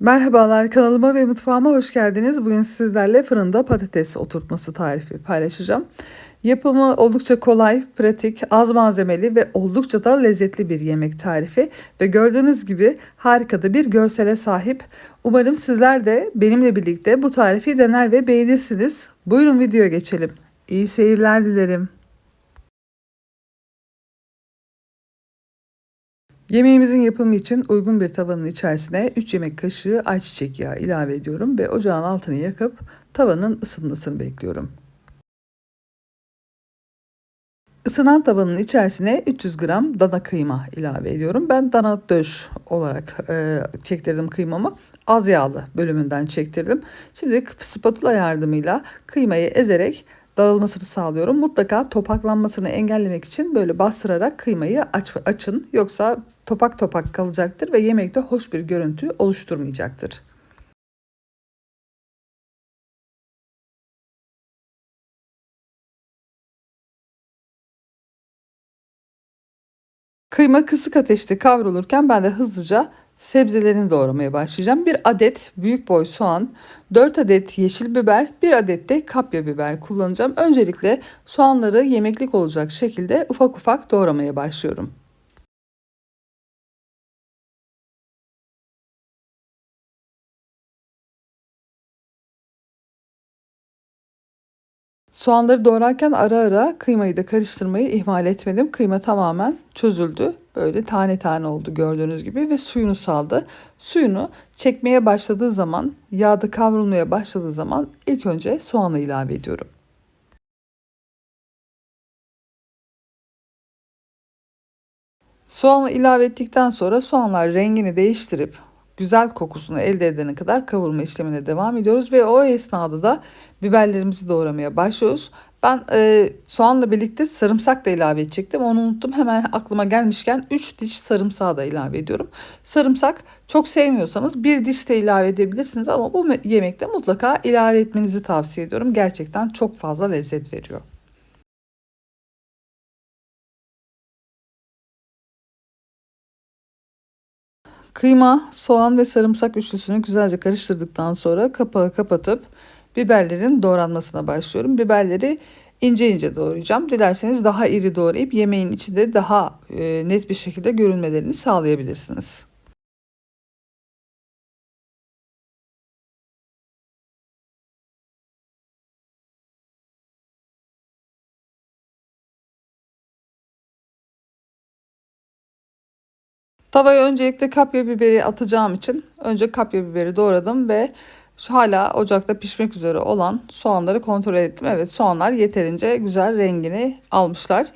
Merhabalar kanalıma ve mutfağıma hoş geldiniz. Bugün sizlerle fırında patates oturtması tarifi paylaşacağım. Yapımı oldukça kolay, pratik, az malzemeli ve oldukça da lezzetli bir yemek tarifi ve gördüğünüz gibi harika da bir görsele sahip. Umarım sizler de benimle birlikte bu tarifi dener ve beğenirsiniz. Buyurun videoya geçelim. İyi seyirler dilerim. Yemeğimizin yapımı için uygun bir tavanın içerisine 3 yemek kaşığı ayçiçek yağı ilave ediyorum ve ocağın altını yakıp tavanın ısınmasını bekliyorum. Isınan tavanın içerisine 300 gram dana kıyma ilave ediyorum. Ben dana döş olarak e, çektirdim kıymamı. Az yağlı bölümünden çektirdim. Şimdi spatula yardımıyla kıymayı ezerek dağılmasını sağlıyorum. Mutlaka topaklanmasını engellemek için böyle bastırarak kıymayı aç, açın. Yoksa topak topak kalacaktır ve yemekte hoş bir görüntü oluşturmayacaktır. Kıyma kısık ateşte kavrulurken ben de hızlıca sebzelerini doğramaya başlayacağım. Bir adet büyük boy soğan, 4 adet yeşil biber, 1 adet de kapya biber kullanacağım. Öncelikle soğanları yemeklik olacak şekilde ufak ufak doğramaya başlıyorum. Soğanları doğrarken ara ara kıymayı da karıştırmayı ihmal etmedim. Kıyma tamamen çözüldü. Böyle tane tane oldu gördüğünüz gibi ve suyunu saldı. Suyunu çekmeye başladığı zaman, yağda kavrulmaya başladığı zaman ilk önce soğanı ilave ediyorum. Soğanı ilave ettikten sonra soğanlar rengini değiştirip güzel kokusunu elde edene kadar kavurma işlemine devam ediyoruz ve o esnada da biberlerimizi doğramaya başlıyoruz. Ben e, soğanla birlikte sarımsak da ilave edecektim. Onu unuttum. Hemen aklıma gelmişken 3 diş sarımsağı da ilave ediyorum. Sarımsak çok sevmiyorsanız bir diş de ilave edebilirsiniz ama bu yemekte mutlaka ilave etmenizi tavsiye ediyorum. Gerçekten çok fazla lezzet veriyor. Kıyma, soğan ve sarımsak üçlüsünü güzelce karıştırdıktan sonra kapağı kapatıp biberlerin doğranmasına başlıyorum. Biberleri ince ince doğrayacağım. Dilerseniz daha iri doğrayıp yemeğin içinde daha e, net bir şekilde görünmelerini sağlayabilirsiniz. Tavaya öncelikle kapya biberi atacağım için önce kapya biberi doğradım ve hala ocakta pişmek üzere olan soğanları kontrol ettim. Evet soğanlar yeterince güzel rengini almışlar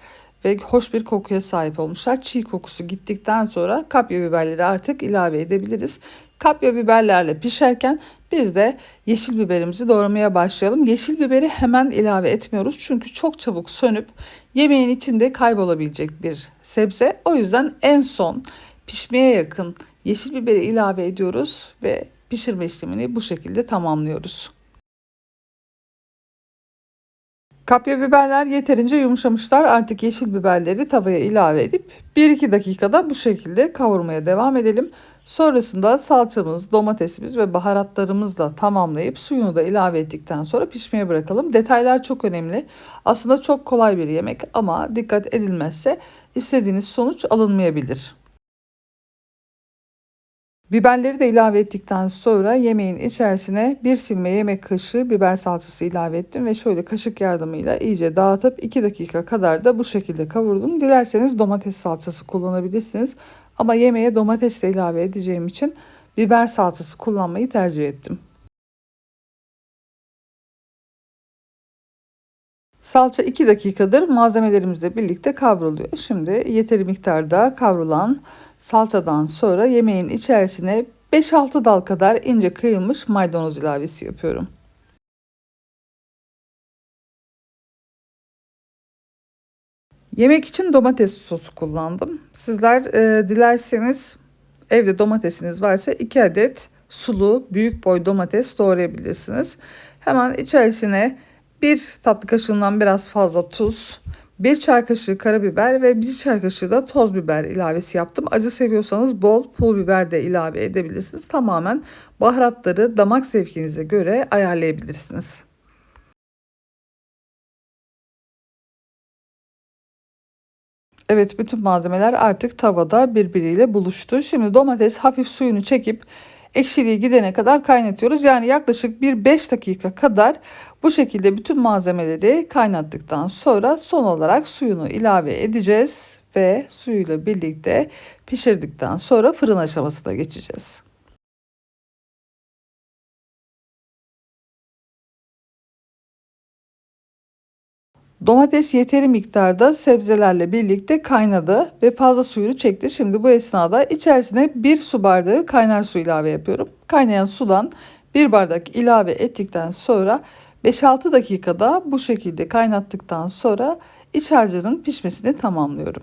ve hoş bir kokuya sahip olmuşlar. Çiğ kokusu gittikten sonra kapya biberleri artık ilave edebiliriz. Kapya biberlerle pişerken biz de yeşil biberimizi doğramaya başlayalım. Yeşil biberi hemen ilave etmiyoruz çünkü çok çabuk sönüp yemeğin içinde kaybolabilecek bir sebze. O yüzden en son pişmeye yakın yeşil biberi ilave ediyoruz ve pişirme işlemini bu şekilde tamamlıyoruz. Kapya biberler yeterince yumuşamışlar. Artık yeşil biberleri tavaya ilave edip 1-2 dakikada bu şekilde kavurmaya devam edelim. Sonrasında salçamız, domatesimiz ve baharatlarımızla tamamlayıp suyunu da ilave ettikten sonra pişmeye bırakalım. Detaylar çok önemli. Aslında çok kolay bir yemek ama dikkat edilmezse istediğiniz sonuç alınmayabilir. Biberleri de ilave ettikten sonra yemeğin içerisine bir silme yemek kaşığı biber salçası ilave ettim ve şöyle kaşık yardımıyla iyice dağıtıp 2 dakika kadar da bu şekilde kavurdum. Dilerseniz domates salçası kullanabilirsiniz ama yemeğe domates de ilave edeceğim için biber salçası kullanmayı tercih ettim. Salça 2 dakikadır malzemelerimizle birlikte kavruluyor. Şimdi yeteri miktarda kavrulan salçadan sonra yemeğin içerisine 5-6 dal kadar ince kıyılmış maydanoz ilavesi yapıyorum. Yemek için domates sosu kullandım. Sizler e, dilerseniz evde domatesiniz varsa 2 adet sulu büyük boy domates doğrayabilirsiniz. Hemen içerisine bir tatlı kaşığından biraz fazla tuz, 1 çay kaşığı karabiber ve 1 çay kaşığı da toz biber ilavesi yaptım. Acı seviyorsanız bol pul biber de ilave edebilirsiniz. Tamamen baharatları damak zevkinize göre ayarlayabilirsiniz. Evet bütün malzemeler artık tavada birbiriyle buluştu. Şimdi domates hafif suyunu çekip ekşiliği gidene kadar kaynatıyoruz. Yani yaklaşık bir 5 dakika kadar bu şekilde bütün malzemeleri kaynattıktan sonra son olarak suyunu ilave edeceğiz ve suyuyla birlikte pişirdikten sonra fırın aşamasına geçeceğiz. Domates yeteri miktarda sebzelerle birlikte kaynadı ve fazla suyunu çekti. Şimdi bu esnada içerisine bir su bardağı kaynar su ilave yapıyorum. Kaynayan sudan bir bardak ilave ettikten sonra 5-6 dakikada bu şekilde kaynattıktan sonra iç harcının pişmesini tamamlıyorum.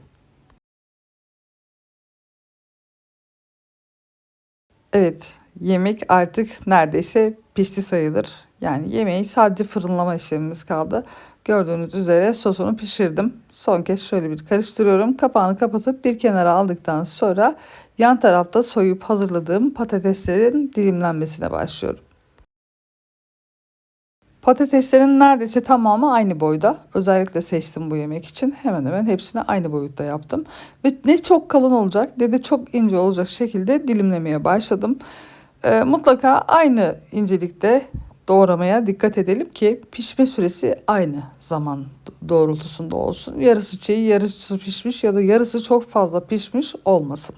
Evet, yemek artık neredeyse pişti sayılır. Yani yemeği sadece fırınlama işlemimiz kaldı. Gördüğünüz üzere sosunu pişirdim. Son kez şöyle bir karıştırıyorum. Kapağını kapatıp bir kenara aldıktan sonra yan tarafta soyup hazırladığım patateslerin dilimlenmesine başlıyorum. Patateslerin neredeyse tamamı aynı boyda. Özellikle seçtim bu yemek için. Hemen hemen hepsini aynı boyutta yaptım. Ve ne çok kalın olacak ne de çok ince olacak şekilde dilimlemeye başladım. Ee, mutlaka aynı incelikte doğramaya dikkat edelim ki pişme süresi aynı zaman doğrultusunda olsun. Yarısı çiğ, yarısı pişmiş ya da yarısı çok fazla pişmiş olmasın.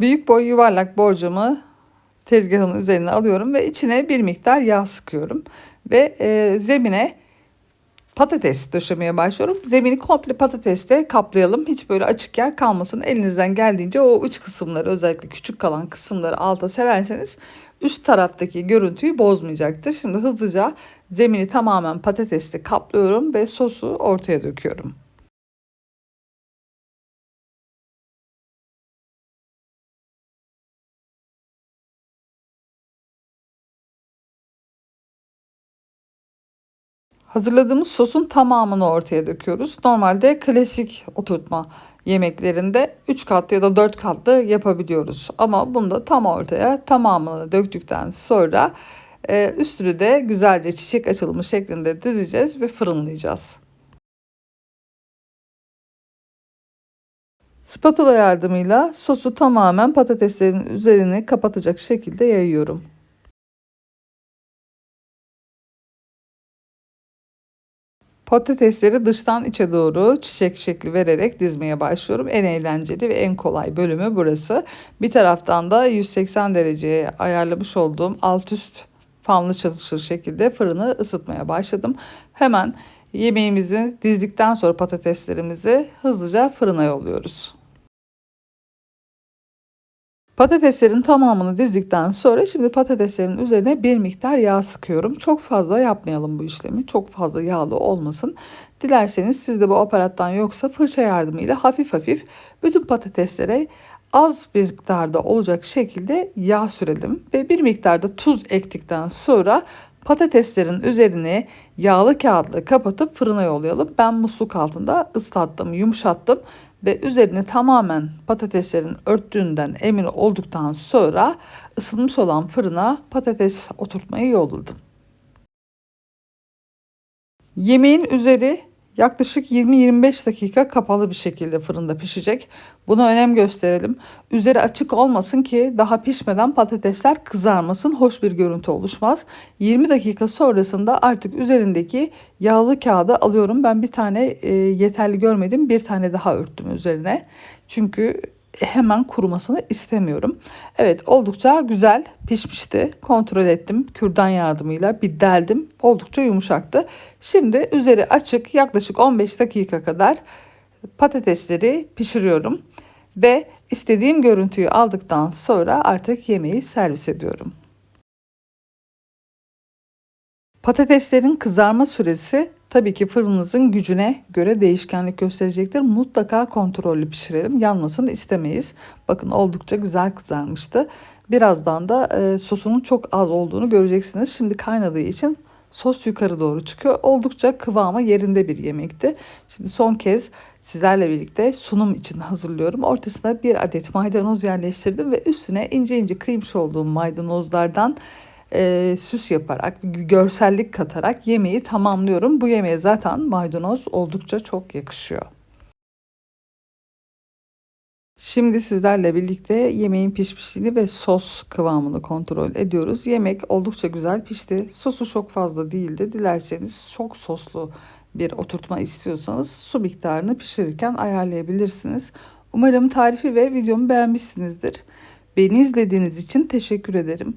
Büyük boy yuvarlak borcamı tezgahın üzerine alıyorum ve içine bir miktar yağ sıkıyorum. Ve e, zemine patates döşemeye başlıyorum. Zemini komple patatesle kaplayalım. Hiç böyle açık yer kalmasın. Elinizden geldiğince o uç kısımları özellikle küçük kalan kısımları alta sererseniz üst taraftaki görüntüyü bozmayacaktır. Şimdi hızlıca zemini tamamen patatesle kaplıyorum ve sosu ortaya döküyorum. Hazırladığımız sosun tamamını ortaya döküyoruz. Normalde klasik oturtma yemeklerinde 3 katlı ya da 4 katlı yapabiliyoruz. Ama bunda tam ortaya tamamını döktükten sonra e, üstünü de güzelce çiçek açılımı şeklinde dizeceğiz ve fırınlayacağız. Spatula yardımıyla sosu tamamen patateslerin üzerini kapatacak şekilde yayıyorum. Patatesleri dıştan içe doğru çiçek şekli vererek dizmeye başlıyorum. En eğlenceli ve en kolay bölümü burası. Bir taraftan da 180 dereceye ayarlamış olduğum alt üst fanlı çalışır şekilde fırını ısıtmaya başladım. Hemen yemeğimizi dizdikten sonra patateslerimizi hızlıca fırına yolluyoruz. Patateslerin tamamını dizdikten sonra şimdi patateslerin üzerine bir miktar yağ sıkıyorum. Çok fazla yapmayalım bu işlemi. Çok fazla yağlı olmasın. Dilerseniz sizde bu aparattan yoksa fırça yardımıyla hafif hafif bütün patateslere az bir miktarda olacak şekilde yağ sürelim ve bir miktarda tuz ektikten sonra patateslerin üzerine yağlı kağıtla kapatıp fırına yollayalım. Ben musluk altında ıslattım, yumuşattım ve üzerini tamamen patateslerin örttüğünden emin olduktan sonra ısınmış olan fırına patates oturtmayı yolladım. Yemeğin üzeri Yaklaşık 20-25 dakika kapalı bir şekilde fırında pişecek. Buna önem gösterelim. Üzeri açık olmasın ki daha pişmeden patatesler kızarmasın, hoş bir görüntü oluşmaz. 20 dakika sonrasında artık üzerindeki yağlı kağıdı alıyorum. Ben bir tane e, yeterli görmedim. Bir tane daha örttüm üzerine. Çünkü hemen kurumasını istemiyorum. Evet oldukça güzel pişmişti. Kontrol ettim kürdan yardımıyla bir deldim. Oldukça yumuşaktı. Şimdi üzeri açık yaklaşık 15 dakika kadar patatesleri pişiriyorum. Ve istediğim görüntüyü aldıktan sonra artık yemeği servis ediyorum. Patateslerin kızarma süresi tabii ki fırınınızın gücüne göre değişkenlik gösterecektir. Mutlaka kontrollü pişirelim. Yanmasını istemeyiz. Bakın oldukça güzel kızarmıştı. Birazdan da e, sosunun çok az olduğunu göreceksiniz. Şimdi kaynadığı için sos yukarı doğru çıkıyor. Oldukça kıvamı yerinde bir yemekti. Şimdi son kez sizlerle birlikte sunum için hazırlıyorum. Ortasına bir adet maydanoz yerleştirdim ve üstüne ince ince kıymış olduğum maydanozlardan e, süs yaparak, bir görsellik katarak yemeği tamamlıyorum. Bu yemeğe zaten maydanoz oldukça çok yakışıyor. Şimdi sizlerle birlikte yemeğin pişmişliğini ve sos kıvamını kontrol ediyoruz. Yemek oldukça güzel pişti. Sosu çok fazla değildi. Dilerseniz çok soslu bir oturtma istiyorsanız su miktarını pişirirken ayarlayabilirsiniz. Umarım tarifi ve videomu beğenmişsinizdir. Beni izlediğiniz için teşekkür ederim.